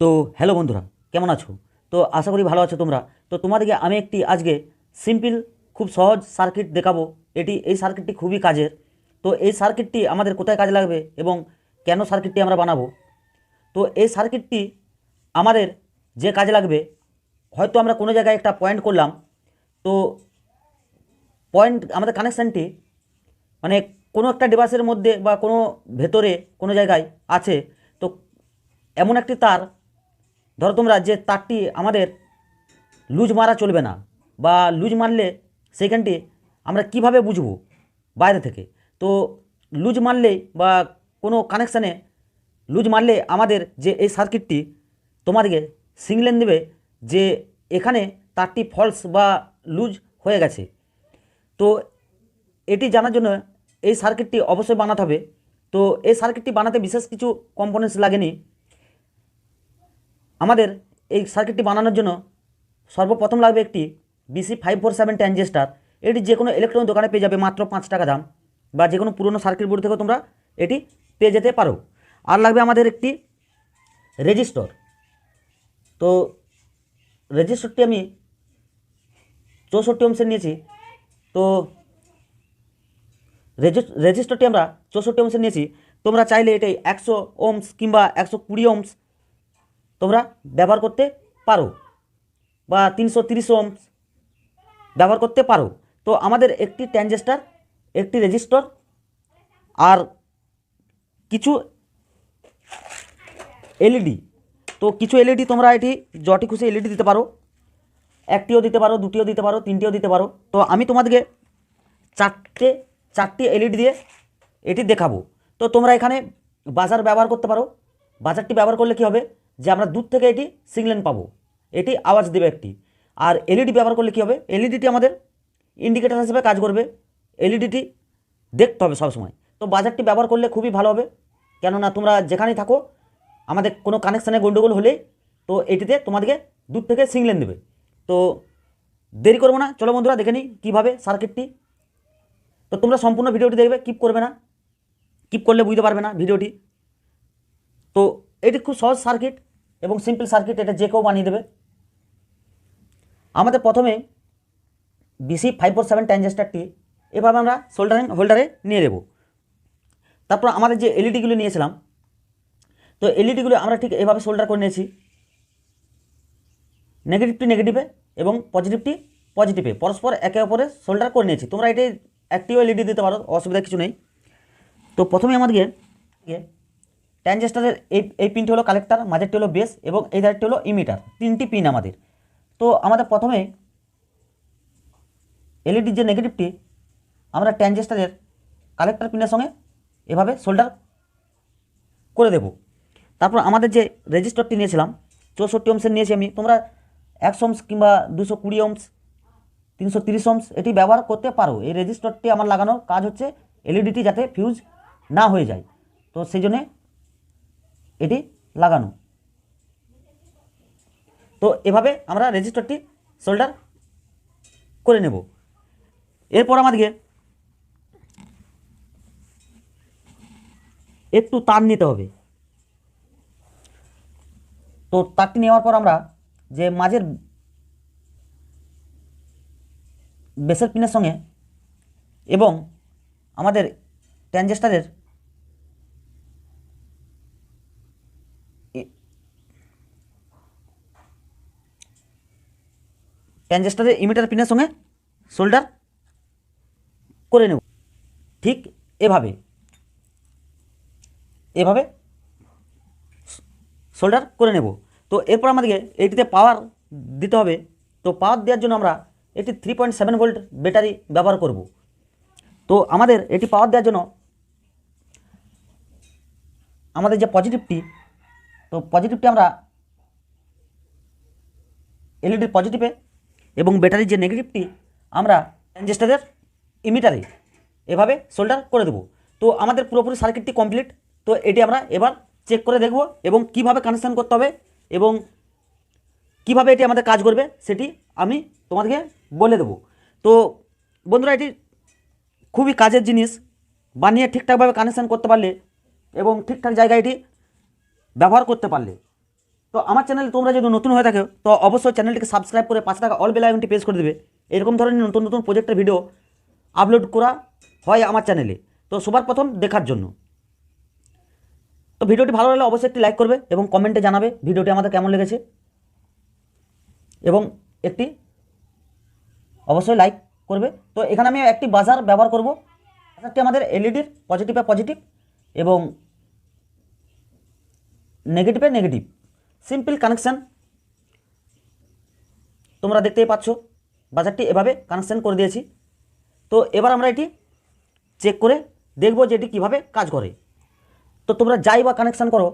তো হ্যালো বন্ধুরা, কেমন আছো? তো আশা করি ভালো আছো তোমরা। তো তোমাদেরকে আমি একটি আজকে সিম্পল খুব সহজ সার্কিট দেখাবো। এটি, এই সার্কিটটি খুবই কাজের। তো এই সার্কিটটি আমাদের কোথায় কাজে লাগবে এবং কেন সার্কিটটি আমরা বানাবো? তো এই সার্কিটটি আমাদের যে কাজে লাগবে, হয়তো আমরা কোনো জায়গায় একটা পয়েন্ট করলাম। তো পয়েন্ট আমাদের কানেকশানটি মানে কোনো একটা ডিভাইসের মধ্যে বা কোনো ভেতরে কোনো জায়গায় আছে। তো এমন একটি তার ধরো তোমরা যে তারটি আমাদের লুজ মারা চলবে না, বা লুজ মারলে সেইখানটি আমরা কীভাবে বুঝব বাইরে থেকে? তো লুজ মারলেই বা কোনো কানেকশানে লুজ মারলে আমাদের যে এই সার্কিটটি তোমাদেরকে সিগন্যাল দেবে যে এখানে তারটি ফলস বা লুজ হয়ে গেছে। তো এটি জানার জন্য এই সার্কিটটি অবশ্যই বানাতে হবে। তো এই সার্কিটটি বানাতে বিশেষ কিছু কম্পোনেন্টস লাগেনি। আমাদের এই সার্কিটটি বানানোর জন্য সর্বপ্রথম লাগবে একটি BC five four seven transistor এটি যে কোনো ইলেকট্রনিক দোকানে পেয়ে যাবে মাত্র পাঁচ টাকা দাম, বা যে কোনো পুরনো সার্কিট বোর্ড থেকেও তোমরা এটি পেয়ে যেতে পারো। আর লাগবে আমাদের একটি রেজিস্টর তো রেজিস্টরটি আমি চৌষট্টি অংশের নিয়েছি। তো রেজিস- রেজিস্টরটি আমরা চৌষট্টি অংশের নিয়েছি। তোমরা চাইলে এটাই একশো ওমস কিংবা একশো কুড়ি ওমস তোমরা ব্যবহার করতে পারো বা তিনশো তিরিশ ওমস ব্যবহার করতে পারো। তো আমাদের একটি ট্রানজিস্টার একটি রেজিস্টর আর কিছু এলইডি তো কিছু এলইডি তোমরা এটি যটি খুশি এলইডি দিতে পারো। একটিও দিতে পারো, দুটিও দিতে পারো, তিনটিও দিতে পারো। তো আমি তোমাদেরকে চারটে, চারটি এলইডি দিয়ে এটি দেখাবো। তো তোমরা এখানে বাজার ব্যবহার করতে পারো। বাজারটি ব্যবহার করলে কি হবে? যে আমরা দূর থেকে এটি সিগন্যাল পাবো। এটি আওয়াজ দেবে একটি। আর এলইডি ব্যবহার করলে কী হবে? এলইডিটি আমাদের ইন্ডিকেটার হিসেবে কাজ করবে। এলইডিটি দেখতে হবে সবসময়। তো বাজারটি ব্যবহার করলে খুবই ভালো হবে। কেননা তোমরা যেখানেই থাকো, আমাদের কোনো কানেকশানে গণ্ডগোল হলেই তো এটিতে তোমাদেরকে দূর থেকে সিগন্যাল দেবে। তো দেরি করব না। চলো বন্ধুরা, দেখে নিই কীভাবে সার্কিটটি তো তোমরা সম্পূর্ণ ভিডিওটি দেখবে কিপ করবে না। কিপ করলে বুঝতে পারবে না ভিডিওটি। তো এটি খুব সহজ সার্কিট এবং সিম্পল সার্কিট এটা যে কেউ বানিয়ে দেবে। আমাদের প্রথমে বিসি ফাইভ ফোর সেভেন ট্রানজিস্টারটি এভাবে আমরা সোল্ডারিং হোল্ডারে নিয়ে নেব। তারপর আমাদের যে এলইডিগুলো নিয়েছিলাম, তো এলইডিগুলো আমরা ঠিক এভাবে সোল্ডার করে নিয়েছি। নেগেটিভটি নেগেটিভে এবং পজিটিভটি পজিটিভে পরস্পর একে অপরে সোল্ডার করে নিয়েছি। তোমরা এটি একটিও এলইডি দিতে পারো, অসুবিধা কিছু নেই। তো প্রথমে আমাদেরকে ট্যানজেস্টারের এই এই পিনটি হলো কালেক্টার মাঝেরটি হলো বেস এবং এই ধারটি হলো ইমিটার তিনটি পিন আমাদের। তো আমাদের প্রথমে এলইডির যে নেগেটিভটি আমরা ট্যানজেস্টারের কালেক্টার পিনের সঙ্গে এভাবে সোল্ডার করে দেব। তারপর আমাদের যে রেজিস্টারটি নিয়েছিলাম, চৌষট্টি অংশের নিয়েছি আমি। তোমরা একশো অংশ কিংবা দুশো কুড়ি অংশ তিনশো তিরিশ অংশ এটি ব্যবহার করতে পারো। এই রেজিস্টারটি আমার লাগানোর কাজ হচ্ছে এলইডিটি যাতে ফিউজ না হয়ে যায়। তো সেই জন্যে এটি লাগানো। তো এভাবে আমরা রেজিস্টারটি সোল্ডার করে নেব। এরপর আমাদেরকে একটু তার নিতে হবে। তো তারটি নেওয়ার পর আমরা যে মাঝের বেসের পিনের সঙ্গে এবং আমাদের ট্রানজিস্টারের ট্রানজিস্টারের ইমিটার পিনের সঙ্গে সোল্ডার করে নেব ঠিক এভাবে এভাবে সোল্ডার করে নেব তো এরপর আমাদেরকে এইটিতে পাওয়ার দিতে হবে তো পাওয়ার দেওয়ার জন্য আমরা একটি three point seven volt battery ব্যবহার করব তো আমাদের এটি পাওয়ার দেওয়ার জন্য আমাদের যে পজিটিভটি তো পজিটিভটি আমরা এলইডির পজিটিভে এবং ব্যাটারির যে নেগেটিভটি আমরা ট্রানজিস্টারের ইমিটারে এভাবে সোল্ডার করে দেবো। তো আমাদের পুরোপুরি সার্কিটটি কমপ্লিট তো এটি আমরা এবার চেক করে দেখব এবং কীভাবে কানেকশান করতে হবে এবং কীভাবে এটি আমাদের কাজ করবে, সেটি আমি তোমাদেরকে বলে দেবো। তো বন্ধুরা, এটি খুবই কাজের জিনিস। বানিয়ে ঠিকঠাকভাবে কানেকশান করতে পারলে এবং ঠিকঠাক জায়গায় এটি ব্যবহার করতে পারলে। তো আমার চ্যানেলে তোমরা যদি নতুন হয়ে থাকো, তো অবশ্যই চ্যানেলটিকে সাবস্ক্রাইব করে পাঁচ টাকা অল বেল আইকনটি প্রেস করে দেবে। এরকম ধরনের নতুন নতুন প্রজেক্টের ভিডিও আপলোড করা হয় আমার চ্যানেলে তো সবার প্রথম দেখার জন্য। তো ভিডিওটি ভালো লাগলে অবশ্যই একটি লাইক করবে এবং কমেন্টে জানাবে ভিডিওটি আমাদের কেমন লেগেছে। এবং একটি অবশ্যই লাইক করবে। তো এখানে আমি একটি বাজার ব্যবহার করব। বাজারটি আমাদের এলইডির পজিটিভে পজিটিভ এবং নেগেটিভে নেগেটিভ সিম্পল কানেকশান তোমরা দেখতেই পাচ্ছ, বাজারটি এভাবে কানেকশান করে দিয়েছি। তো এবার আমরা এটি চেক করে দেখব যে এটি কীভাবে কাজ করে। তো তোমরা যাই বা কানেকশান করো,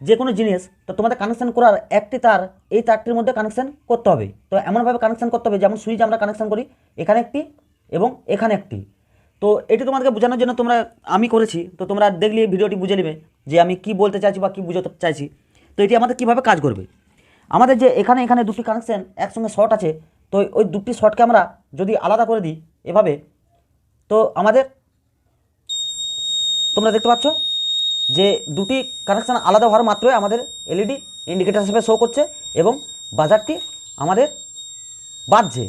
যে কোনো জিনিস, তো তোমাদের কানেকশান করার একটি তার, এই তারটির মধ্যে কানেকশান করতে হবে। তো এমনভাবে কানেকশান করতে হবে যেমন সুইচ আমরা কানেকশান করি, এখানে একটি এবং এখানে একটি। তো এটি তোমাদেরকে বোঝানোর জন্য তোমরা, আমি করেছি, তো তোমরা দেখলে ভিডিওটি বুঝে নেবে যে আমি কি বলতে চাইছি বা কি বুঝাতে চাইছি। তো এটি আমাদের কীভাবে কাজ করবে? আমাদের যে এখানে এখানে দুটি কানেকশান একসঙ্গে শর্ট আছে, তো ওই দুটি শর্টকে আমরা যদি আলাদা করে দিই এভাবে, তো আমাদের তোমরা দেখতে পাচ্ছ যে দুটি কানেকশান আলাদা হওয়ার মাত্রই আমাদের এলইডি ইন্ডিকেটার হিসেবে শো করছে এবং বাজারটি আমাদের বাজছে।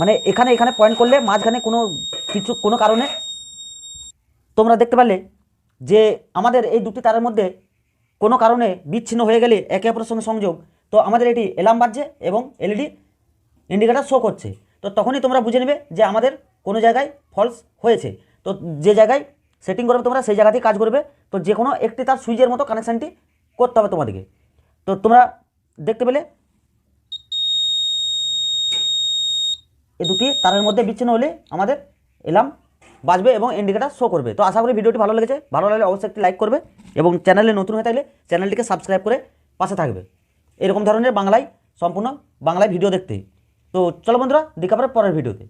মানে এখানে এখানে পয়েন্ট করলে মাঝখানে কোনো কিছু, কোনো কারণে তোমরা দেখতে পারলে যে আমাদের এই দুটি তারের মধ্যে কোনো কারণে বিচ্ছিন্ন হয়ে গেলে একে অপরের সঙ্গে সংযোগ, তো আমাদের এটি এলার্ম বাজছে এবং এলইডি ইন্ডিকেটার শো করছে। তো তখনই তোমরা বুঝে নেবে যে আমাদের কোনো জায়গায় ফলস হয়েছে। তো যে জায়গায় সেটিং করবে তোমরা, সেই জায়গাতেই কাজ করবে। তো যে কোনো একটি তার সুইচের মতো কানেকশানটি করতে হবে তোমাদেরকে। তো তোমরা দেখতে পেলে এ দুটি তারের মধ্যে বিচ্ছিন্ন হলে আমাদের এলাম বাজবে এবং ইন্ডিকেটার শো করবে। তো আশা করি ভিডিওটি ভালো লেগেছে। ভালো লাগলে অবশ্যই একটি লাইক করবে এবং চ্যানেলে নতুন হয়ে থাকলে চ্যানেলটিকে সাবস্ক্রাইব করে পাশে থাকবে। এরকম ধরনের বাংলায় সম্পূর্ণ বাংলায় ভিডিও দেখতে। তো চলো বন্ধুরা, দেখা পরে পরের ভিডিওতে